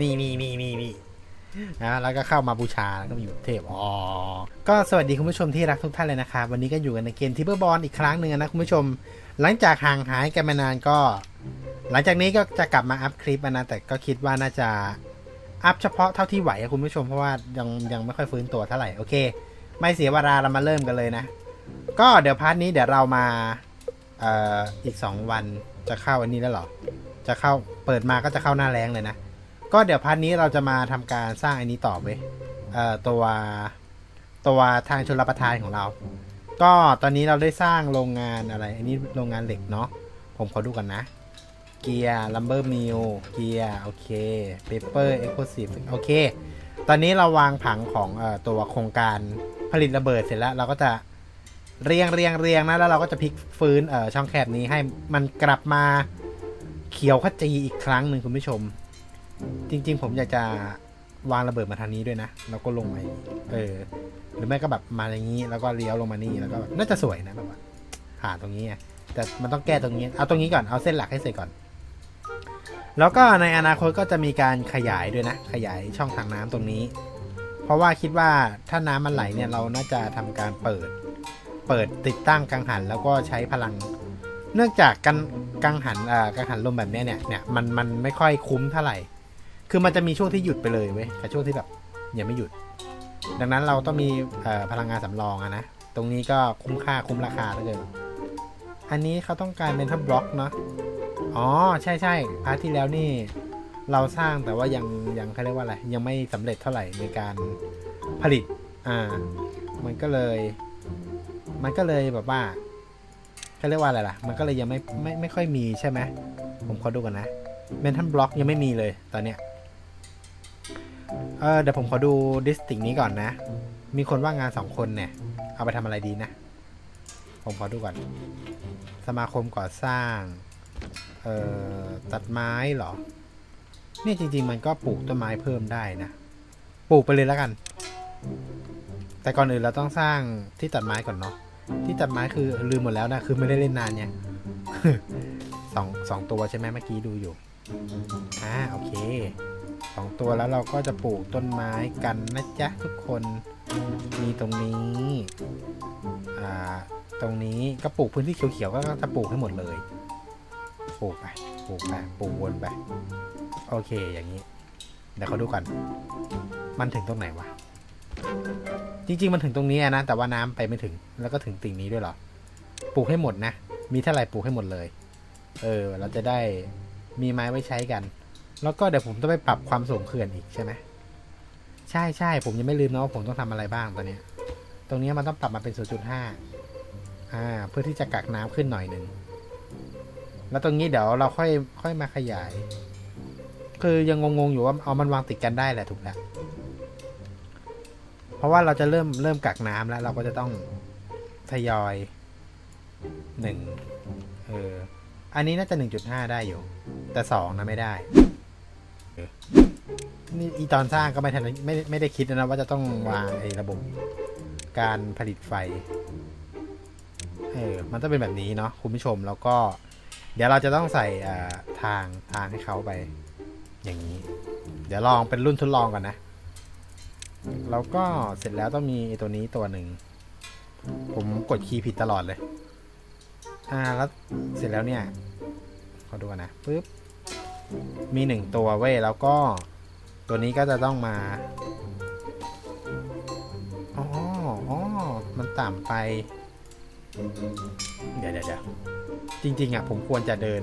นี่นี่นี่นี่นี่นะแล้วก็เข้ามาบูชาแล้วก็อยู่เทพอ๋อก็สวัสดีคุณผู้ชมที่รักทุกท่านเลยนะครับวันนี้ก็อยู่กันในเกมทิเปอร์บอลอีกครั้งหนึ่งนะคุณผู้ชม หลังจากห่างหายกันมานานก็ หลังจากนี้ก็จะกลับมาอัพคลิปนะแต่ก็คิดว่าน่าจะอัพเฉพาะเท่าที่ไหวคุณผู้ชมเพราะว่ายังยังไม่ค่อยฟื้นตัวเท่าไหร่โอเค ไม่เสียเวลาเรามาเริ่มกันเลยนะ ก็เดี๋ยวพาร์ทนี้เดี๋ยวเรามาเอ่ออีก 2 วันจะเข้าอันนี้แล้วเหรอ จะเข้าเปิดมาก็จะเข้าหน้าแรงเลยนะ ก็เดี๋ยวพาร์ทนี้เราจะมาทำการสร้างอันนี้ต่อไปเอ่อตัวตัวทางชลประทานของเรา ก็ตอนนี้เราได้สร้างโรงงานอะไร อันนี้โรงงานเหล็กเนาะผมขอดูกันนะ เกียร์ลัมเบอร์มิลเกียร์โอเคเปเปอร์เอ็กซ์โคซีฟโอเค ตอนนี้เราวางผังของเอ่อตัวโครงการผลิตระเบิดเสร็จแล้ว เราก็จะเรียงเรียงเรียงนะแล้วเราก็จะพลิกฟื้นเอ่อช่องแคบนี้ให้มันกลับมาเขียวขจีอีกครั้งหนึ่งคุณผู้ชม จริง ๆ ผมอยากจะวางระเบิดมาทางนี้ด้วยนะ แล้วก็ลงมาเออ หรือไม่ก็แบบมาอย่างนี้ แล้วก็เลี้ยวลงมานี่แล้วก็แบบน่าจะสวยนะแบบว่าหาตรงนี้ไงแต่มันต้องแก้ตรงนี้ เอาตรงนี้ก่อน เอาเส้นหลักให้เสร็จก่อน แล้วก็ในอนาคตก็จะมีการขยายด้วยนะ ขยายช่องทางน้ำตรงนี้ เพราะว่าคิดว่าถ้าน้ำมันไหลเนี่ยเราน่าจะทำการเปิด เปิดติดตั้งกังหัน แล้วก็ใช้พลัง เนื่องจากกันกังหันเอ่อกังหันลมแบบนี้เนี่ยเนี่ยมันมันไม่ค่อยคุ้มเท่าไหร่ คือมันจะมีช่วงที่หยุดไปเลยเว้ยกับช่วงที่แบบยังไม่หยุด ดังนั้นเราต้องมีพลังงานสำรองอะนะ ตรงนี้ก็คุ้มค่าคุ้มราคาเหลือเกินอันนี้เขาต้องการเป็นทับบล็อกเนาะอ๋อใช่ใช่พาร์ทที่แล้วนี่เราสร้างแต่ว่ายังยังเขาเรียกว่าอะไรยังไม่สำเร็จเท่าไหร่ในการผลิต อ่า มันก็เลย มันก็เลยแบบว่าเขาเรียกว่าอะไรล่ะ มันก็เลยยังไม่ไม่ไม่ค่อยมีใช่ไหมผมขอดูกันนะเมนทันบล็อกยังไม่มีเลยตอนเนี้ย เออเดี๋ยวผมขอดูดิสติกนี้ก่อนนะ มีคนว่างงานสองคนเนี่ย เอาไปทำอะไรดีนะ ผมขอดูก่อน สมาคมก่อสร้าง เอ่อ ตัดไม้เหรอ เนี่ยจริง ๆ มันก็ปลูกต้นไม้เพิ่มได้นะ ปลูกไปเลยแล้วกัน แต่ก่อนอื่นเราต้องสร้างที่ตัดไม้ก่อนเนาะ ที่ตัดไม้คือลืมหมดแล้วนะ คือไม่ได้เล่นนานเนี่ยสองสองตัวใช่ไหมเมื่อกี้ดูอยู่ อ่าโอเค สองตัวแล้วเราก็จะปลูกต้นไม้กันนะจ๊ะทุกคนมีตรงนี้อ่าตรงนี้ก็ปลูกพื้นที่เขียวๆก็จะปลูกให้หมดเลยปลูกไปปลูกไปปลูกวนไปโอเคอย่างนี้เดี๋ยวเขาดูก่อนมันถึงตรงไหนวะจริง ๆ มันถึงตรงนี้นะ แต่ว่าน้ำไปไม่ถึง แล้วก็ถึงติ่งนี้ด้วยหรอ ปลูกให้หมดนะ มีเท่าไหร่ปลูกให้หมดเลย เออ เราจะได้มีไม้ไว้ใช้กัน แล้วก็เดี๋ยวผมต้องไปปรับความสูงเขื่อนอีกใช่ไหมใช่ใช่ผมยังไม่ลืมนะว่าผมต้องทำอะไรบ้างตอนเนี้ย ตรงนี้มันต้องปรับมาเป็น 0.5อ่าเพื่อที่จะกักน้ำขึ้นหน่อยหนึ่งแล้วตรงนี้เดี๋ยวเราค่อยค่อยมาขยาย คือยังงงๆอยู่ว่าเอามันวางติดกันได้แหละถูกแล้วเพราะว่าเราจะเริ่มเริ่มกักน้ำแล้ว เราก็จะต้องทยอยหนึ่งเอออันนี้น่าจะหนึ่งจุดห้าได้อยู่ แต่สองนะไม่ได้ นี่อีตอนสร้างก็ไม่ทันไม่ไม่ได้คิดนะว่าจะต้องวางไอ้ระบบการผลิตไฟ เออ มันต้องเป็นแบบนี้เนาะคุณผู้ชมแล้วก็ เดี๋ยวเราจะต้องใส่ทางทางให้เขาไป อย่างนี้ เดี๋ยวลองเป็นรุ่นทดลองก่อนนะ แล้วก็เสร็จแล้วต้องมีไอ้ตัวนี้ตัวหนึ่ง ผมกดคีย์ผิดตลอดเลย อ่าแล้วเสร็จแล้วเนี่ยขอดูกันนะปึ๊บ มีหนึ่งตัวเว้ยแล้วก็ตัวนี้ก็จะต้องมาอ๋ออ๋อมันต่ำไปเดี๋ยวเดี๋ยวเดี๋ยวจริง ๆอะผมควรจะเดิน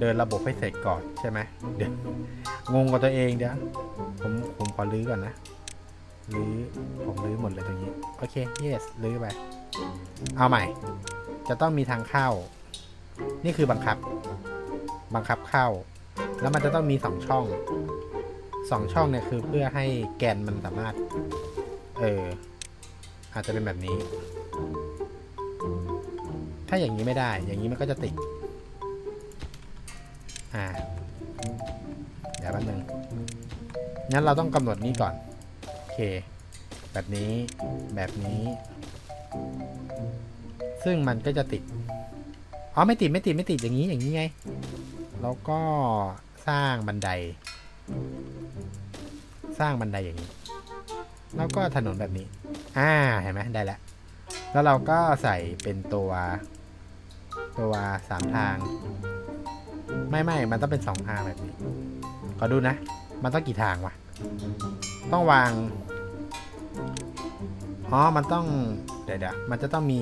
เดินระบบให้เสร็จก่อนใช่ไหมเดี๋ยวงงกับตัวเองเดี๋ยวผมผมขอลื้อก่อนนะลื้อผมลื้อหมดเลยตรงนี้ โอเค yes ลื้อไป เอาใหม่ จะต้องมีทางเข้า นี่คือบังคับ บังคับเข้า แล้วมันจะต้องมีสองช่องสองช่องเนี่ยคือเพื่อให้แกนมันสามารถ เออ อาจจะเป็นแบบนี้ ถ้าอย่างนี้ไม่ได้ อย่างนี้มันก็จะติด อ่า เดี๋ยวแป๊บนึงงั้นเราต้องกำหนดนี้ก่อน โอเค แบบนี้ แบบนี้ ซึ่งมันก็จะติด อ๋อ ไม่ติด ไม่ติด ไม่ติด อย่างนี้ อย่างนี้ไง แล้วก็สร้างบันได สร้างบันไดอย่างนี้ แล้วก็ถนนแบบนี้ อ่า เห็นไหมได้แล้ว แล้วเราก็ใส่เป็นตัว ตัวสามทาง ไม่ไม่มันต้องเป็นสองทางแบบนี้ ขอดูนะ มันต้องกี่ทางวะ ต้องวาง อ๋อ มันต้อง เดี๋ยวเดี๋ยวมันจะต้องมี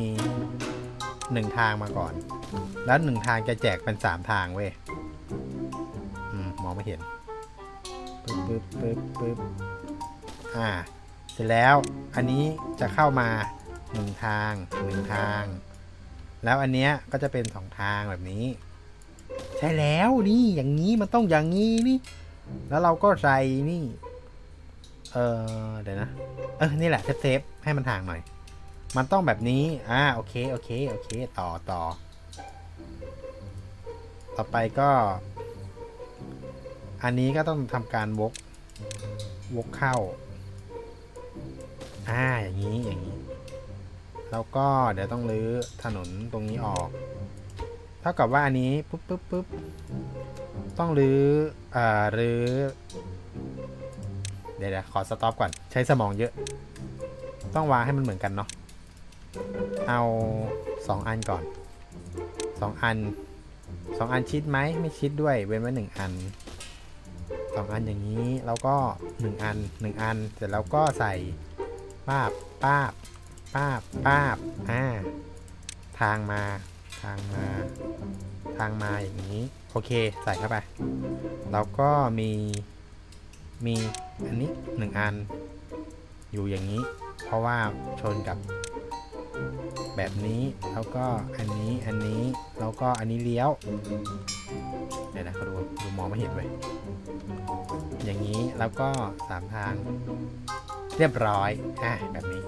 หนึ่งทางมาก่อน แล้วหนึ่งทางจะแจกเป็นสามทางเว้ย อืมมองไม่เห็นปึ๊บปึ๊บปึ๊บปึ๊บอ่า เสร็จแล้วอันนี้จะเข้ามาหนึ่งทางหนึ่งทาง แล้วอันเนี้ยก็จะเป็นสองทางแบบนี้ ใช่แล้วนี่อย่างนี้มันต้องอย่างนี้นี่ แล้วเราก็ใส่นี่ เออเดี๋ยวนะ เออนี่แหละเซฟเซฟให้มันห่างหน่อย มันต้องแบบนี้ อ่าโอเคโอเคโอเค ต่อต่อ ต่อไปก็ อันนี้ก็ต้องทำการวกวกเข้า อ่า อย่างนี้ อย่างนี้ แล้วก็เดี๋ยวต้องรื้อถนนตรงนี้ออก เท่ากับว่าอันนี้ปุ๊บปุ๊บปุ๊บต้องรื้ออ่ารื้อ เดี๋ยวเดี๋ยวขอสต็อปก่อน ใช้สมองเยอะ ต้องวางให้มันเหมือนกันเนาะ เอาสองอันก่อนสองอันสองอันชิดไหม ไม่ชิดด้วย เว้นไว้หนึ่งอัน สองอันอย่างนี้แล้วก็หนึ่งอันหนึ่งอัน เสร็จแล้วก็ใส่ป้าบป้าบป้าบป้าบอ่าทางมาทางมา ทางมาอย่างนี้ โอเคใส่เข้าไป แล้วก็มีมีอันนี้หนึ่งอัน อยู่อย่างนี้ เพราะว่าชนกับ แบบนี้แล้วก็อันนี้อันนี้แล้วก็อันนี้เลี้ยว ดี๋ยวนะเขาดูดูมองไม่เห็นเลยอย่างนี้แล้วก็สามทางเรียบร้อยอะแบบนี้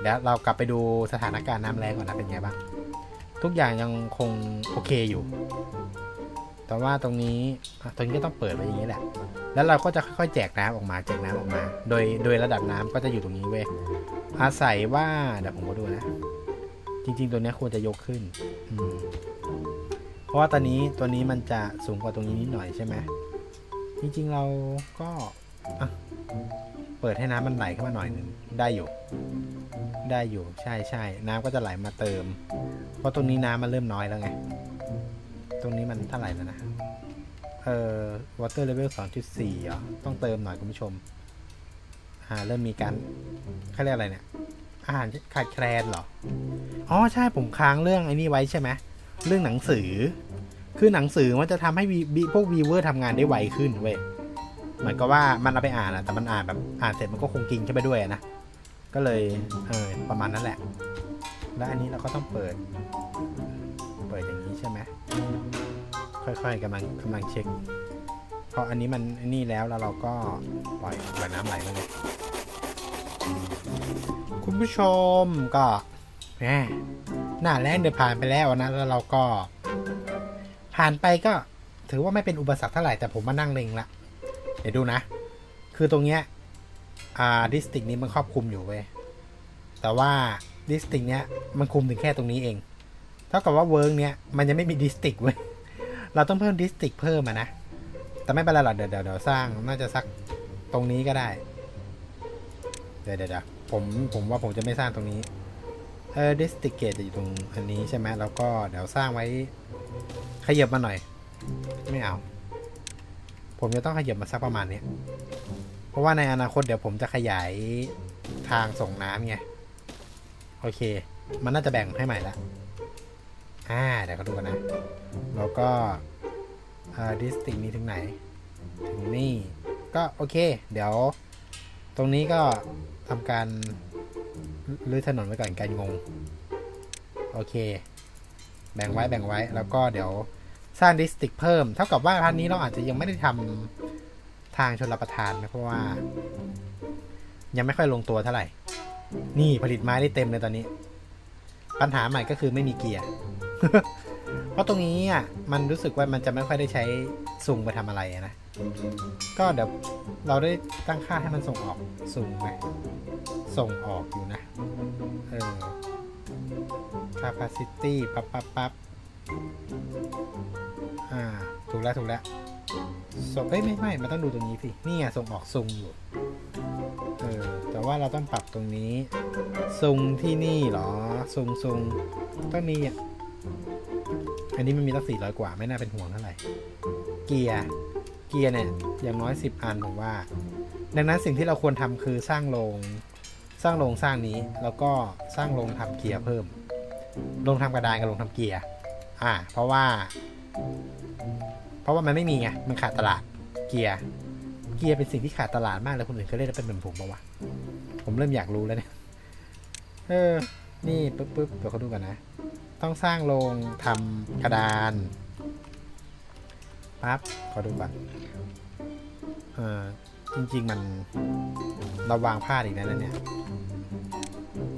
เดี๋ยวเรากลับไปดูสถานการณ์น้ำแรงก่อนนะเป็นไงบ้างทุกอย่างยังคงโอเคอยู่ แต่ว่าตรงนี้ตรงนี้ก็ต้องเปิดไว้อย่างนี้แหละ แล้วเราก็จะค่อยๆแจกน้ำออกมาแจกน้ำออกมา โดยโดยระดับน้ำก็จะอยู่ตรงนี้เว้ยอาศัยว่าเดี๋ยวผมก็ดูนะ จริง ๆ ตัวนี้ควรจะยกขึ้น อืม เพราะว่าตอนนี้ตัวนี้มันจะสูงกว่าตรงนี้นิดหน่อยใช่ไหมจริงๆเราก็อะเปิดให้น้ำมันไหลเข้ามาหน่อยหนึ่งได้อยู่ ได้อยู่ใช่ใช่น้ำก็จะไหลมาเติม เพราะตรงนี้น้ำมันเริ่มน้อยแล้วไง ตรงนี้มันเท่าไหร่แล้วนะเอ่อ water level 2.4เหรอต้องเติมหน่อยคุณผู้ชมอ่าเริ่มมีการเขาเรียกอะไรเนี่ยอาหารขาดแคลนเหรอ อ๋อใช่ผมค้างเรื่องไอ้นี่ไว้ใช่ไหม เรื่องหนังสือ คือหนังสือมันจะทำให้พวกวีเวอร์ทำงานได้ไวขึ้นเว้ยเหมือนกับว่ามันเอาไปอ่านอะแต่มันอ่านแบบอ่านเสร็จมันก็คงกินเข้าไปด้วยนะ ก็เลยเออประมาณนั้นแหละ แล้วอันนี้เราก็ต้องเปิด เปิดอย่างนี้ใช่ไหมค่อยๆกำลังกำลังเช็คพออันนี้มันนี่แล้วแล้วเราก็ปล่อยปล่อยน้ำไหลมาเลยคุณผู้ชมก็ แหมหน้าแรงเดือผ่านไปแล้วนะแล้วเราก็ ผ่านไปก็ถือว่าไม่เป็นอุปสรรคเท่าไหร่แต่ผมมานั่งเล็งละเดี๋ยวดูนะ คือตรงเนี้ยอ่าดิสติกนี้มันครอบคลุมอยู่เว้ยแต่ว่าดิสติกเนี้ยมันคุมถึงแค่ตรงนี้เอง เท่ากับว่าเวิร์กเนี้ยมันยังไม่มีดิสติกเว้ยเราต้องเพิ่มดิสติกเพิ่มอะนะ แต่ไม่เป็นไรหรอกเดี๋ยวเดี๋ยวเดี๋ยวสร้างน่าจะสักตรงนี้ก็ได้ เดี๋ยวเดี๋ยวผมผมว่าผมจะไม่สร้างตรงนี้ เออดิสติกเกตจะอยู่ตรงอันนี้ใช่ไหมแล้วก็เดี๋ยวสร้างไว้ขยับมาหน่อย ไม่เอา ผมจะต้องขยับมาสักประมาณเนี้ยเพราะว่าในอนาคตเดี๋ยวผมจะขยายทางส่งน้ำไง โอเค มันน่าจะแบ่งให้ใหม่ละอ่าเดี๋ยวก็ดูกันนะ แล้วก็อ่าดิสติกนี้ถึงไหน ถึงนี่ ก็โอเค เดี๋ยว ตรงนี้ก็ทำการ รื้อถนนไว้ก่อนการงง โอเค แบ่งไว้แบ่งไว้ แล้วก็เดี๋ยวสร้างดิสติกเพิ่ม เท่ากับว่าพันนี้เราอาจจะยังไม่ได้ทำทางชนรับประทานนะเพราะว่า ยังไม่ค่อยลงตัวเท่าไหร่ นี่ผลิตไม้ได้เต็มเลยตอนนี้ ปัญหาใหม่ก็คือไม่มีเกียร์ เพราะตรงนี้อะมันรู้สึกว่ามันจะไม่ค่อยได้ใช้สุงไปทำอะไรนะ ก็เดี๋ยวเราได้ตั้งค่าให้มันส่งออกสุ่งไหมส่งออกอยู่นะ เออ capacity ปั๊บปั๊บปั๊บอ่า ถูกแล้ว ถูกแล้วส่งเอ้ย ไม่ไม่มันต้องดูตรงนี้สินี่ไงส่งออกสุ่งอยู่ เออ แต่ว่าเราต้องปรับตรงนี้ซุงที่นี่เหรอซุงซุงต้องมีอะอันนี้มันมีตั้งสี่ร้อยกว่า ไม่น่าเป็นห่วงเท่าไหร่ เกียร์ เกียร์เนี่ยอย่างน้อยสิบอันผมว่า ดังนั้นสิ่งที่เราควรทำคือสร้างโรงสร้างโรงสร้างนี้แล้วก็สร้างโรงทำเกียร์เพิ่มโรงทำกระดานกับโรงทำเกียร์อ่า เพราะว่า เพราะว่ามันไม่มีไงมันขาดตลาดเกียร์เกียร์เป็นสิ่งที่ขาดตลาดมากเลยคนอื่นเคยเล่นแล้วเป็นเหมือนผมปะวะผมเริ่มอยากรู้แล้วเนี่ยเออ นี่ปึ๊บปึ๊บเดี๋ยวเขาดูกันนะ ต้องสร้างโรงทำกระดาน ปั๊บขอดูก่อนเออจริง ๆ มันเราวางพลาดอีกแล้วนเนี่ย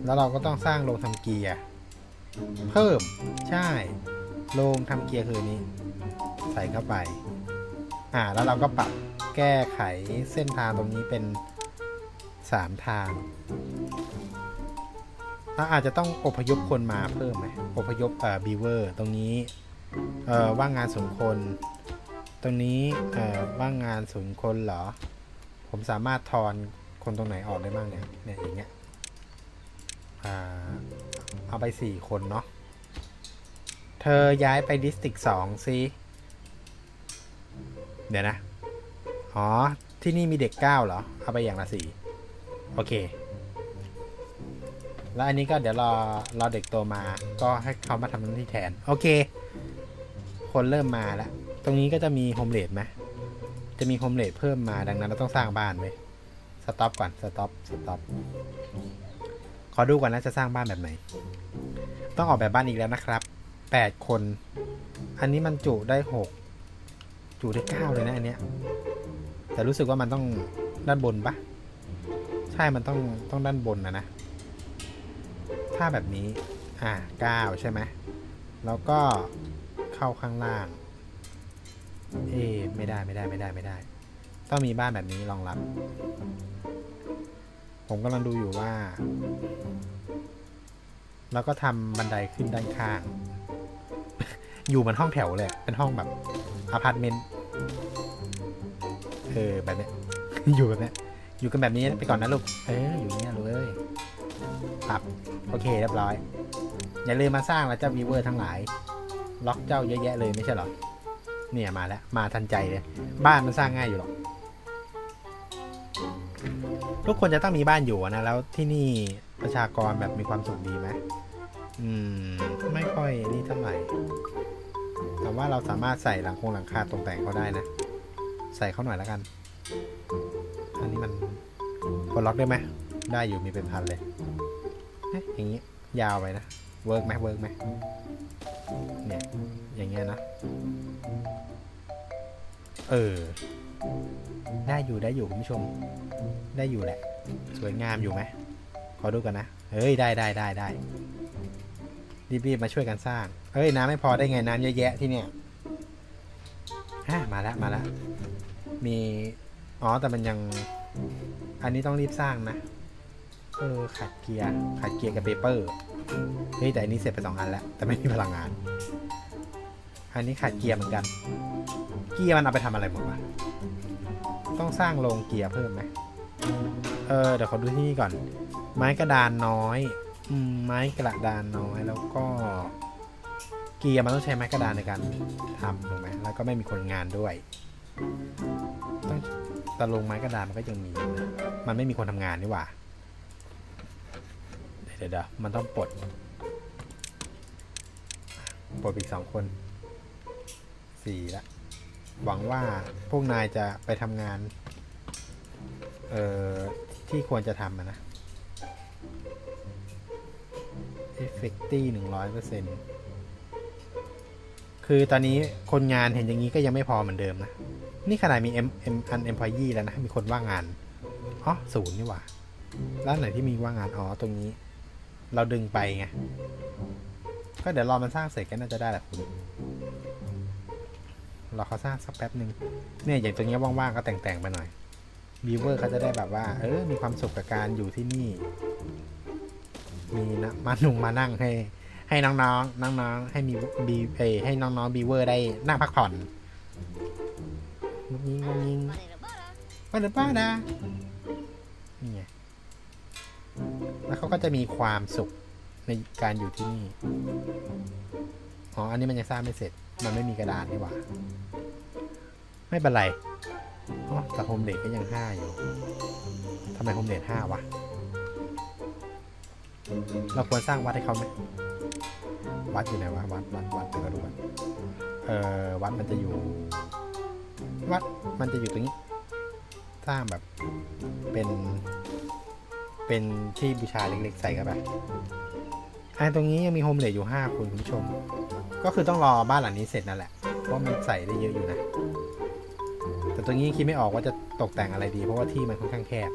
แล้วเราก็ต้องสร้างโรงทำเกียร์เพิ่มใช่โรงทำเกียร์คือนี้ ใส่เข้าไป อ่าแล้วเราก็ปรับแก้ไขเส้นทางตรงนี้เป็นสามทางเราอาจจะต้องอพยพคนมาเพิ่มไหมอพยพเอ่อบีเวอร์ตรงนี้เอ่อว่างงานศูนย์คน ตรงนี้ว่างงานศูนย์คนเหรอ ผมสามารถทอนคนตรงไหนออกได้บ้างเนี่ย เนี่ยอย่างเงี้ยเอาไปสี่คนเนาะ เธอย้ายไปดิสติกสองซิเดี๋ยวนะ อ๋อ ที่นี่มีเด็กเก้าเหรอ เอาไปอย่างละสี่โอเค แล้วอันนี้ก็เดี๋ยวรอรอเด็กโตมา ก็ให้เขามาทำหน้าที่แทน โอเค คนเริ่มมาแล้ว รงนี้ก็จะมีโฮมเลดไหมจะมีโฮมเลดเพิ่มมาดังนั้นเราต้องสร้างบ้านไว้สต็อปก่อนสต็อปสต็อปขอดูก่อนนะจะสร้างบ้านแบบไหน ต้องออกแบบบ้านอีกแล้วนะครับแปดคน อันนี้มันจุได้หกจุได้เก้าเลยนะอันเนี้ยแต่รู้สึกว่ามันต้องด้านบนปะใช่มันต้องต้องด้านบนนะนะ ถ้าแบบนี้ อ่าเก้าใช่ไหมแล้วก็เข้าข้างล่าง เอ๊ไม่ได้ไม่ได้ไม่ได้ไม่ได้ ต้องมีบ้านแบบนี้รองรับ ผมกำลังดูอยู่ว่า แล้วก็ทำบันไดขึ้นด้านข้าง อยู่เหมือนห้องแถวเลย เป็นห้องแบบอพาร์ตเมนต์เออแบบเนี้ย อยู่แบบเนี้ย อยู่กันแบบนี้ไปก่อนนะลูก เอออยู่เนี้ยลูกเอ้ยปรับโอเคเรียบร้อย อย่าลืมมาสร้างแล้วเจ้าวีเวอร์ทั้งหลาย ล็อกเจ้าเยอะแยะเลยไม่ใช่หรอ เนี่ยมาแล้ว มาทันใจเลย บ้านมันสร้างง่ายอยู่หรอก ทุกคนจะต้องมีบ้านอยู่นะ แล้วที่นี่ประชากรแบบมีความสุขดีไหมอืม ไม่ค่อยนี่เท่าไหร่ แต่ว่าเราสามารถใส่หลังคงหลังคาตรงแต่งเขาได้นะ ใส่เขาหน่อยแล้วกัน อันนี้มันกดล็อกได้ไหม ได้อยู่มีเป็นพันเลยเอย่างนี้ยาวไปนะ เวิร์กไหมเวิร์กไหมเนี่ย อย่างเงี้ยนะ เออ ได้อยู่ได้อยู่คุณผู้ชม ได้อยู่แหละ สวยงามอยู่ไหมขอดูกันนะ เฮ้ย ได้ได้ได้ได้รีบๆมาช่วยกันสร้าง เฮ้ย น้ำไม่พอได้ไงน้ำเยอะแยะที่เนี่ยฮะมาแล้วมาแล้วมี อ๋อ แต่มันยัง อันนี้ต้องรีบสร้างนะ เออ ขาดเกียร์ ขาดเกียร์กับเปเปอร์ เฮ้ย แต่อันนี้เสร็จไปสองอันแล้ว แต่ไม่มีพลังงาน อันนี้ขาดเกียร์เหมือนกัน เกียร์มันเอาไปทำอะไรหมดวะต้องสร้างโรงเกียร์เพิ่มไหมเออเดี๋ยวขอดูที่นี่ก่อน ไม้กระดานน้อยอืมไม้กระดานน้อยแล้วก็เกียร์มันต้องใช้ไม้กระดานในการทำถูกไหมแล้วก็ไม่มีคนงานด้วยต้องตะลงไม้กระดานมันก็ยังมีอยู่นะมันไม่มีคนทำงานนี่หว่าเดี๋ยวเดี๋ยวเดี๋ยวมันต้องปลดปลดอีกสองคน สี่ละ หวังว่าพวกนายจะไปทำงาน เอ่อ ที่ควรจะทำะนะเอฟเฟกตี้หนึ่งร้อยเปอร์เซ็นต์คือตอนนี้คนงานเห็นอย่างนี้ก็ยังไม่พอเหมือนเดิมนะ นี่ขนาดมี M M อัน employee แล้วนะ มีคนว่างงาน อ๋อศูนย์นี่หว่า ร้านไหนที่มีว่างงาน อ๋อ ตรงนี้ เราดึงไปไง ก็เดี๋ยวรอมันสร้างเสร็จก็น่าจะได้แหละคุณ รอเขาสร้างสักแป๊บหนึ่งเนี่ยอย่างตรงนี้ว่างๆก็แต่งๆไปหน่อยบีเวอร์เขาจะได้แบบว่า เออมีความสุขกับการอยู่ที่นี่ มีนะมานุ่งมานั่งให้ ให้น้องๆน้องๆให้มีบีเอให้น้องๆบีเวอร์ได้นั่งพักผ่อนงุ้งยิงงุ้งยิง Para Pada pada. นี่ไงแล้วเขาก็จะมีความสุขในการอยู่ที่นี่ อ๋อ อันนี้มันยังสร้างไม่เสร็จ มันไม่มีกระดานนี่หว่า ไม่เป็นไรอ๋อแต่โฮมเลดก็ยังห้าอยู่ทำไมโฮมเลดห้าวะ เราควรสร้างวัดให้เขาไหมวัดอยู่ไหนวะวัดวัดวัดเดี๋ยวเราดูกันเอ่อวัดมันจะอยู่ วัดมันจะอยู่ตรงนี้ สร้างแบบเป็น เป็นที่บูชาเล็กๆใส่เข้าไป ไอ้ตรงนี้ยังมีโฮมเลดอยู่ห้าคนคุณผู้ชม ก็คือต้องรอบ้านหลังนี้เสร็จนั่นแหละ เพราะมันใส่ได้เยอะอยู่นะ แต่ตรงนี้คิดไม่ออกว่าจะตกแต่งอะไรดี เพราะว่าที่มันค่อนข้างแคบ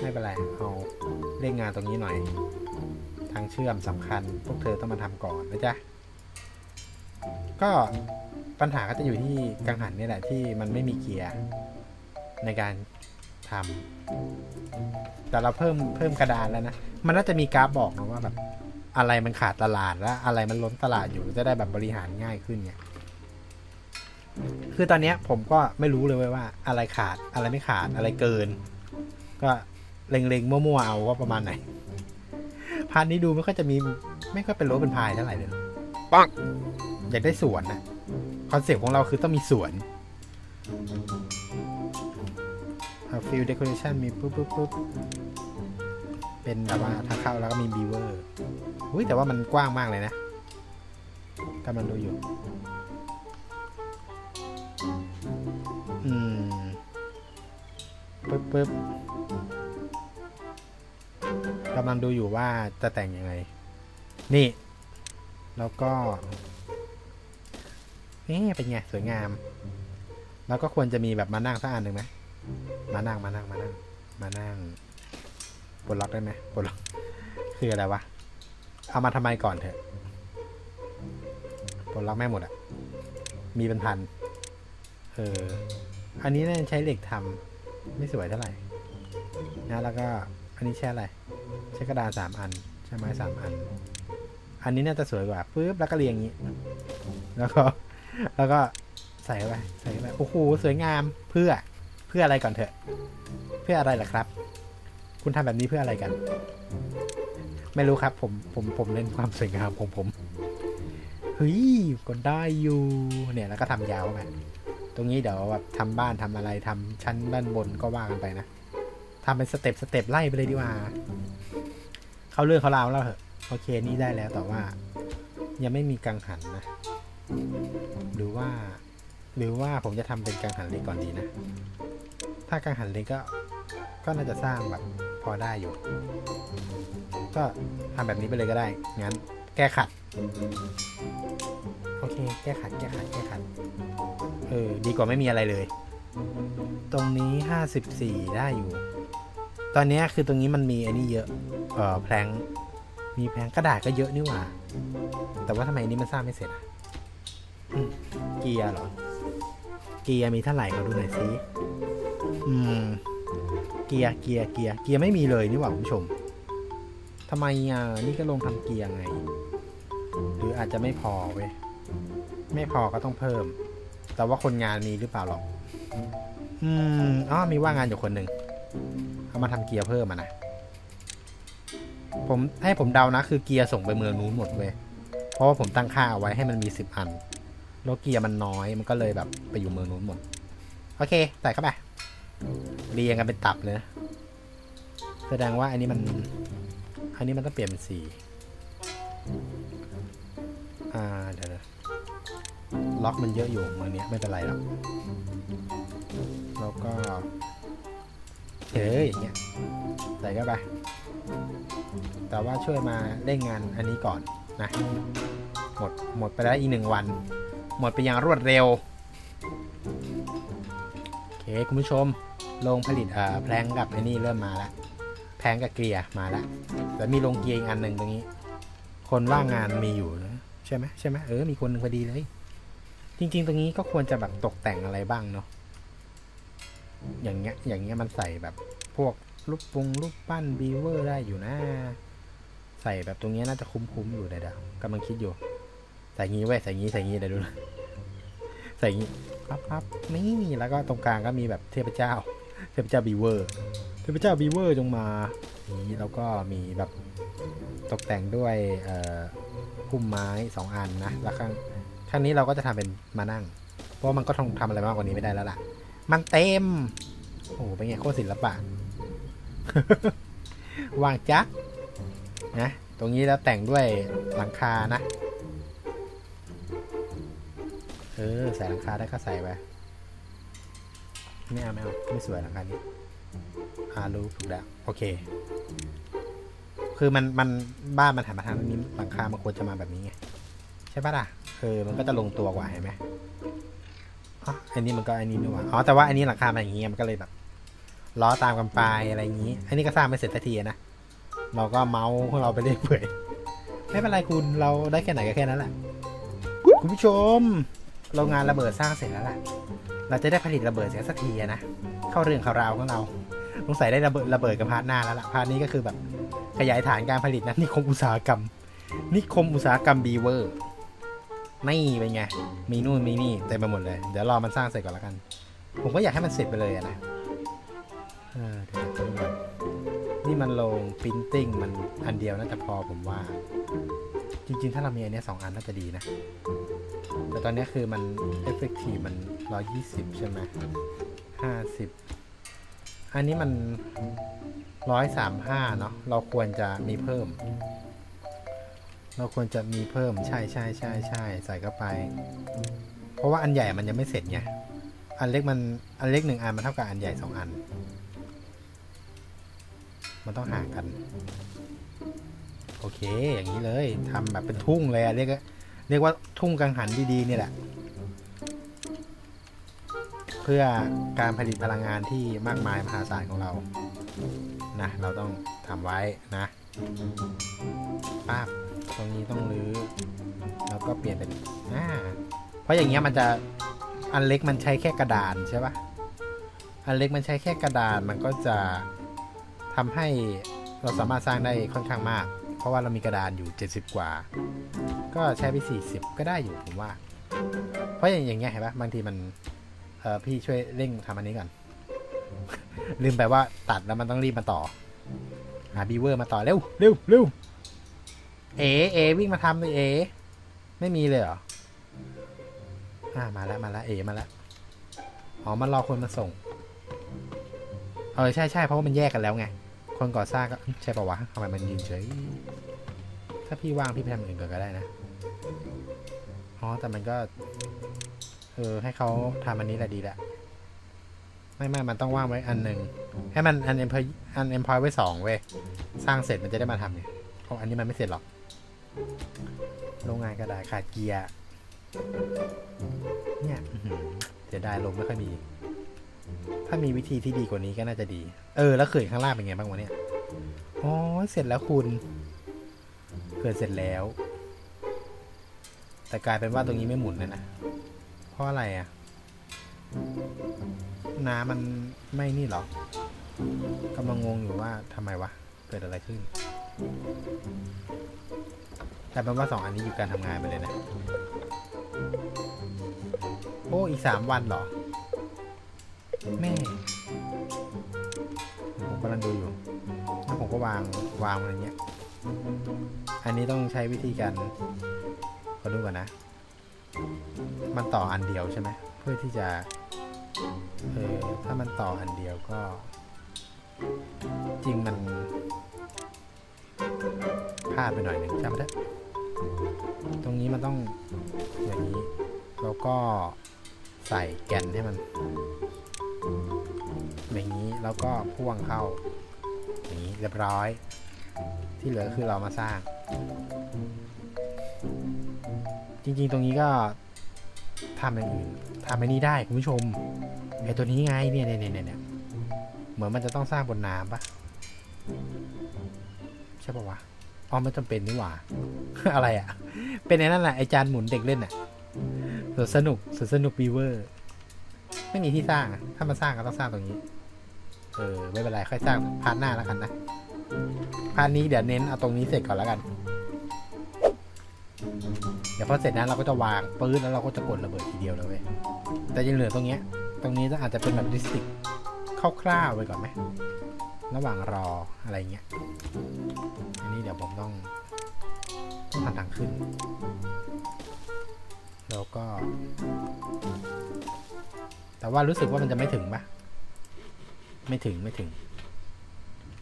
ไม่เป็นไร เอาเร่งงานตรงนี้หน่อย ทางเชื่อมสำคัญ พวกเธอต้องมาทำก่อนนะจ๊ะ ก็ปัญหาก็จะอยู่ที่กังหันนี่แหละที่มันไม่มีเกียร์ในการ ทำแต่เราเพิ่มเพิ่มกระดานแล้วนะ มันน่าจะมีกราฟบอกนะว่าแบบอะไรมันขาดตลาดแล้ว อะไรมันล้นตลาดอยู่จะได้แบบบริหารง่ายขึ้นเนี่ยคือตอนเนี้ยผมก็ไม่รู้เลยเว้ยว่า อะไรขาดอะไรไม่ขาดอะไรเกิน ก็เล็งๆมั่วๆเอาว่าประมาณไหนพาร์ทนี้ดูไม่ค่อยจะมีไม่ค่อยเป็นรถเป็นพายเท่าไหร่เลยปังอยากได้สวนนะคอนเซปต์ของเราคือต้องมีสวน ฟิลเดคอเรชันมีปุ๊บปุ๊บปุ๊บเป็นแบบว่าทางเข้าแล้วก็มีบีเวอร์อุ้ยแต่ว่ามันกว้างมากเลยนะกำลังดูอยู่ อืมปึ๊บปึ๊บกำลังดูอยู่ว่าจะแต่งยังไง นี่ แล้วก็นี่เป็นไง สวยงาม แล้วก็ควรจะมีแบบมานั่งสักอันหนึ่งไหม มานั่งมานั่งมานั่งมานั่งปลดล็อกได้ไหมปลดล็อกคืออะไรวะ เอามาทำไมก่อนเถอะปลดล็อกแม่หมดอะมีเป็นพันเอออันนี้น่าใช้เหล็กทำไม่สวยเท่าไหร่นะแล้วก็อันนี้ใช้อะไรใช้กระดาษสามอันใช้ไม้สามอัน อันนี้น่าจะสวยกว่าปึ๊บแล้วก็เรียงอย่างนี้ แล้วก็แล้วก็ใส่ไปใส่ไปโอ้โหสวยงามเพื่อ เพื่ออะไรก่อนเถอะ เพื่ออะไรล่ะครับ คุณทำแบบนี้เพื่ออะไรกัน ไม่รู้ครับ ผมผมผมเล่นความสวยงามของผมเฮ้ยก็ได้อยู่เนี่ยแล้วก็ทำยาวไปตรงนี้เดี๋ยวแบบทำบ้านทำอะไรทำชั้นด้านบนก็ว่ากันไปนะทำเป็นสเต็ปสเต็ปไล่ไปเลยดีกว่าเขาเรื่องเขาราวแล้วเหอะโอเคนี่ได้แล้วแต่ว่า ยังไม่มีกังหันนะหรือว่า หรือว่าผมจะทำเป็นกังหันเล็กก่อนดีนะ ถ้ากังหันเล็กก็ก็น่าจะสร้างแบบพอได้อยู่ ก็ทำแบบนี้ไปเลยก็ได้ งั้น แก้ขัด โอเค แก้ขัด แก้ขัด แก้ขัด เออ ดีกว่าไม่มีอะไรเลย ตรงนี้ห้าสิบสี่ได้อยู่ ตอนนี้คือตรงนี้มันมีไอ้นี่เยอะ เออแพลงมีแพลงกระดาษก็เยอะนี่หว่า แต่ว่าทำไมอันนี้มันสร้างไม่เสร็จอะเกียร์เหรอ เกียร์มีเท่าไหร่ขอดูหน่อยสิ อืม เกียร์เกียร์เกียร์เกียร์ไม่มีเลยนี่หว่าคุณผู้ชมทำไมอะนี่ก็ลงทำเกียร์ไง หรืออาจจะไม่พอเว้ย ไม่พอก็ต้องเพิ่ม แต่ว่าคนงานมีหรือเปล่าหรอก อืมอ๋อมีว่างงานอยู่คนหนึ่งเอามาทำเกียร์เพิ่มอะนะผมให้ผมเดานะ คือเกียร์ส่งไปเมืองนู้นหมดเว้ย เพราะว่าผมตั้งค่าเอาไว้ให้มันมีสิบอัน แล้วเกียร์มันน้อยมันก็เลยแบบไปอยู่เมืองนู้นหมด โอเค ใส่เข้าไป เรียงกันเป็นตับเลยนะแสดงว่าอันนี้มัน อันนี้มันต้องเปลี่ยนเป็นสีอ่าเดี๋ยวนะล็อกมันเยอะอยู่เมืองนี้ไม่เป็นไรหรอกแล้วก็เฮ้ยอย่างเงี้ยใส่เข้าไป แต่ว่าช่วยมาเร่งงานอันนี้ก่อนนะ หมดหมดไปแล้วอีกหนึ่งวัน หมดไปอย่างรวดเร็ว โอเค คุณผู้ชม โรงผลิตแพลงกับไอ้นี่เริ่มมาแล้วแพลงกับเกียร์มาแล้วแต่มีโรงเกียร์อีกอันหนึ่งตรงนี้ คนว่างงานมีอยู่นะใช่ไหมใช่ไหมเออมีคนหนึ่งพอดีเลย จริง ๆ ตรงนี้ก็ควรจะแบบตกแต่งอะไรบ้างเนาะอย่างเงี้ยอย่างเงี้ยมันใส่แบบพวกรูปปุงรูปปั้นบีเวอร์ได้อยู่นะใส่แบบตรงนี้น่าจะคุ้มๆอยู่เดี๋ยวกำลังคิดอยู่ ใส่งี้ไว้ใส่งี้ใส่งี้เดี๋ยวดูนะใส่งี้ครับครับนี่แล้วก็ตรงกลางก็มีแบบเทพเจ้า พเจ้าบีเวอร์ เทพเจ้าบีเวอร์จงมานี้แล้วก็มีแบบตกแต่งด้วยพุ่มไม้สองอันนะ แล้วข้างข้างนี้เราก็จะทำเป็นมานั่ง เพราะมันก็ทำทำอะไรมากกว่านี้ไม่ได้แล้วล่ะ มันเต็ม โอ้โห เป็นไงโคตรศิลปะ วางจักนะ ตรงนี้แล้วแต่งด้วยหลังคานะ เออ ใส่หลังคาได้ก็ใส่ไป ไม่เอาไม่เอาไม่สวยหลังคานี้อารู้ถูกแล้วโอเค คือมันมันบ้านมันหันมาทางนี้หลังคามันควรจะมาแบบนี้ไงใช่ปะล่ะเออมันก็จะลงตัวกว่าเห็นไหมอ๋ออันนี้มันก็อันนี้นี่หว่าอ๋อแต่ว่าอันนี้หลังคามันอย่างงี้มันก็เลยแบบล้อตามกันไปอะไรอย่างงี้ อันนี้ก็สร้างไม่เสร็จสักทีนะเราก็เมาส์ของเราไปเรื่อยเปื่อยไม่เป็นไรคุณเราได้แค่ไหนก็แค่นั้นแหละคุณผู้ชม โรงงานระเบิดสร้างเสร็จแล้วล่ะ เราจะได้ผลิตระเบิดเสียสักทีนะ เข้าเรื่องข้าราวของเราสงสัยได้ระเบิดระเบิดกับพาร์ทหน้าแล้วล่ะ พาร์ทนี้ก็คือแบบขยายฐานการผลิตนะนิคมอุตสาหกรรม นิคมอุตสาหกรรมบีเวอร์นี่เป็นไง มีนู่นมีนี่เต็มไปหมดเลย เดี๋ยวรอมันสร้างเสร็จก่อนล้วกัน ผมก็อยากให้มันเสร็จไปเลยนะเออเดี๋ยวนี่มันลงปรินติ้งมันอันเดียวน่าจะพอผมว่า จริงๆ ถ้าเรามีอันนี้สองอันน่าจะดีนะ แต่ตอนนี้คือมันเอฟเฟกตีมันร้อยี่สิบใช่ไหมห้าสิบอันนี้มันร้อยสามห้าเนาะเราควรจะมีเพิ่ม เราควรจะมีเพิ่มใช่ใช่ใช่ใช่ใส่เข้าไป เพราะว่าอันใหญ่มันยังไม่เสร็จไงอันเล็กมันอันเล็กหนึ่งอันมันเท่ากับอันใหญ่สองอัน มันต้องห่างกัน โอเค อย่างนี้เลยทำแบบเป็นทุ่งเลยเรียกว่าเรียกว่าทุ่งกังหันดีๆนี่แหละ เพื่อการผลิตพลังงานที่มากมายมหาศาลของเรานะเราต้องทำไว้นะป้าบตรงนี้ต้องรื้อแล้วก็เปลี่ยนเป็นอ่าเพราะอย่างเงี้ยมันจะอันเล็กมันใช้แค่กระดานใช่ปะอันเล็กมันใช้แค่กระดานมันก็จะทำให้เราสามารถสร้างได้ค่อนข้างมาก เพราะว่าเรามีกระดานอยู่ 70 กว่า ก็ใช้ไป 40 ก็ได้อยู่ผมว่า เพราะอย่างอย่างเงี้ยเห็นปะบางทีมันเออพี่ช่วยเร่งทำอันนี้ก่อน ลืมไปว่าตัดแล้วมันต้องรีบมาต่อ หาบีเวอร์มาต่อเร็วเร็วเร็วเอเอวิ่งมาทำเลยเอ ไม่มีเลยเหรออ่ามาแล้วมาแล้วเอมาแล้วอ๋อมันรอคนมาส่งเออใช่ใช่เพราะว่ามันแยกกันแล้วไง คนก่อสร้างก็ใช่ปะวะทำไมมันยืนเฉย ถ้าพี่ว่างพี่ไปทำอย่างอื่นก่อนก็ได้นะอ๋อแต่มันก็ เออ ให้เขาทำอันนี้แหละดีแหละ ไม่ไม่มันต้องว่างไว้อันหนึ่งให้มันอันเอ็มพอยอันเอ็มพอยไว้สองเว้ย สร้างเสร็จมันจะได้มาทำไงเพราะอันนี้มันไม่เสร็จหรอก โรงงานก็ได้ขาดเกียร์ เนี่ยเสียดายลมไม่ค่อยมี ถ้ามีวิธีที่ดีกว่านี้ก็น่าจะดี เออ แล้วเขื่อนข้างล่างเป็นไงบ้างวะเนี่ย อ๋อ เสร็จแล้วคุณเขื่อนเสร็จแล้ว แต่กลายเป็นว่าตรงนี้ไม่หมุนเลยนะ เพราะอะไรอะ่ะ น้ำมันไม่นี่หรอกำลังงงอยู่ว่าทำไมวะ เกิดอะไรขึ้นแต่เป็นว่าสองอันนี้อยู่การทำงานไปเลยนะ โอ้ อีกสามวันเหรอ แม่ผมกำลังดูอยู่แล้วผมก็วางวางอะไรเงี้ย อันนี้ต้องใช้วิธีการขอดูก่อนนะ มันต่ออันเดียวใช่ไหมเพื่อที่จะเออถ้ามันต่ออันเดียวก็ จริงมันพลาดไปหน่อยหนึ่งจำได้ตรงนี้มันต้องอย่างนี้ แล้วก็ใส่แกนให้มัน แล้วก็พ่วงเข้าอย่างนี้เรียบร้อย ที่เหลือคือเรามาสร้าง จริงๆตรงนี้ก็ทำอย่างอื่นทำไอ้นี้ได้คุณผู้ชมไอ้ตัวนี้ไงเนี่ยเนี่ยเนี่ยเนี่ยเหมือนมันจะต้องสร้างบนน้ำปะใช่ปะวะอ๋อไม่จำเป็นนี่หว่า อะไรอะ่ะ เป็นไอ้นั่นแหละไอจานหมุนเด็กเล่นอะ่ะสวนสนุกสวนสนุกบีเวอร์ ไม่มีที่สร้างถ้ามาสร้างก็ต้องสร้างตรงนี้ เออไม่เป็นไรค่อยสร้างพาร์ทหน้าแล้วกันนะพาร์ทนี้เดี๋ยวเน้นเอาตรงนี้เสร็จก่อนแล้วกัน เดี๋ยวพอเสร็จนั้นเราก็จะวางปื้นแล้วเราก็จะกดระเบิดทีเดียวเลยเว้ยแต่ยังเหลือตรงเนี้ย ตรงนี้ต้องอาจจะเป็นแบบดิสติกคร่าวๆไปก่อนไหมระหว่างรออะไรเงี้ย อันนี้เดี๋ยวผมต้องต้องทำทางขึ้น แล้วก็ แต่ว่ารู้สึกว่ามันจะไม่ถึงปะ ไม่ถึงไม่ถึง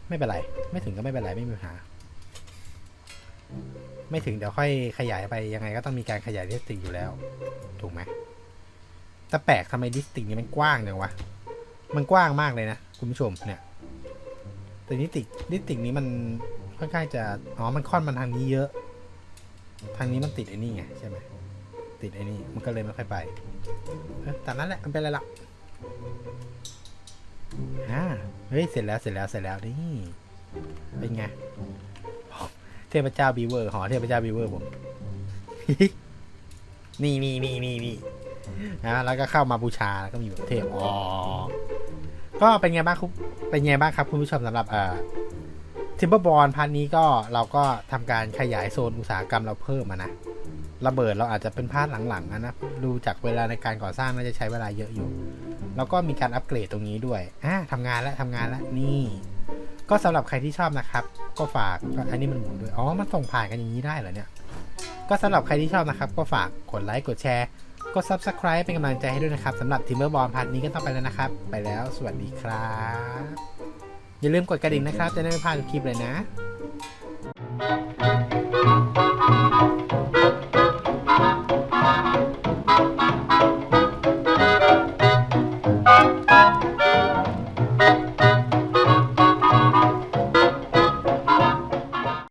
ไม่เป็นไร ไม่ถึงก็ไม่เป็นไรไม่มีปัญหา ไม่ถึงเดี๋ยวค่อยขยายไปยังไงก็ต้องมีการขยายดิสติกอยู่แล้ว ถูกไหมแต่แปลกทำไมดิสติกนี้มันกว้างจังวะมันกว้างมากเลยนะคุณผู้ชมเนี่ยแต่ดิสติกดิสติกนี้มันค่อนข้างจะอ๋อมันค่อนมันทางนี้เยอะ ทางนี้มันติดไอ้นี่ไงใช่ไหมติดไอ้นี่มันก็เลยไม่ค่อยไปแต่นั้นแหละมันเป็นอะไรล่ะ อ่าเฮ้ย เสร็จแล้วเสร็จแล้วเสร็จแล้วนี่เป็นไงเทพเจ้าบีเวอร์หอเทพเจ้าบีเวอร์ผมนี่นี่นี่นี่นี่นะแล้วก็เข้ามาบูชาแล้วก็มีแบบเทพอ๋อก็เป็นไงบ้างครับเป็นไงบ้างครับ คุณผู้ชมสำหรับเอ่อทิมเบอร์บอลพาร์ทนี้ก็เราก็ทำการขยายโซนอุตสาหกรรมเราเพิ่มมานะระเบิดเราอาจจะเป็นพาร์ทหลังๆนะนะดูจากเวลาในการก่อสร้างน่าจะใช้เวลาเยอะอยู่ แล้วก็มีการอัปเกรดตรงนี้ด้วยอะทำงานแล้วทำงานแล้วนี่ก็สำหรับใครที่ชอบนะครับ ก็ฝากอันนี้มันหมุนด้วยอ๋อมันส่งผ่านกันอย่างนี้ได้เหรอเนี่ย ก็สำหรับใครที่ชอบนะครับ ก็ฝากกดไลค์กดแชร์กด Subscribe เป็นกำลังใจให้ด้วยนะครับสำหรับทีมเมอร์บอลพาร์ทนี้ก็ต้องไปแล้วนะครับ ไปแล้วสวัสดีครับ อย่าลืมกดกระดิ่งนะครับ จะได้ไม่พลาดทุกคลิปเลยนะ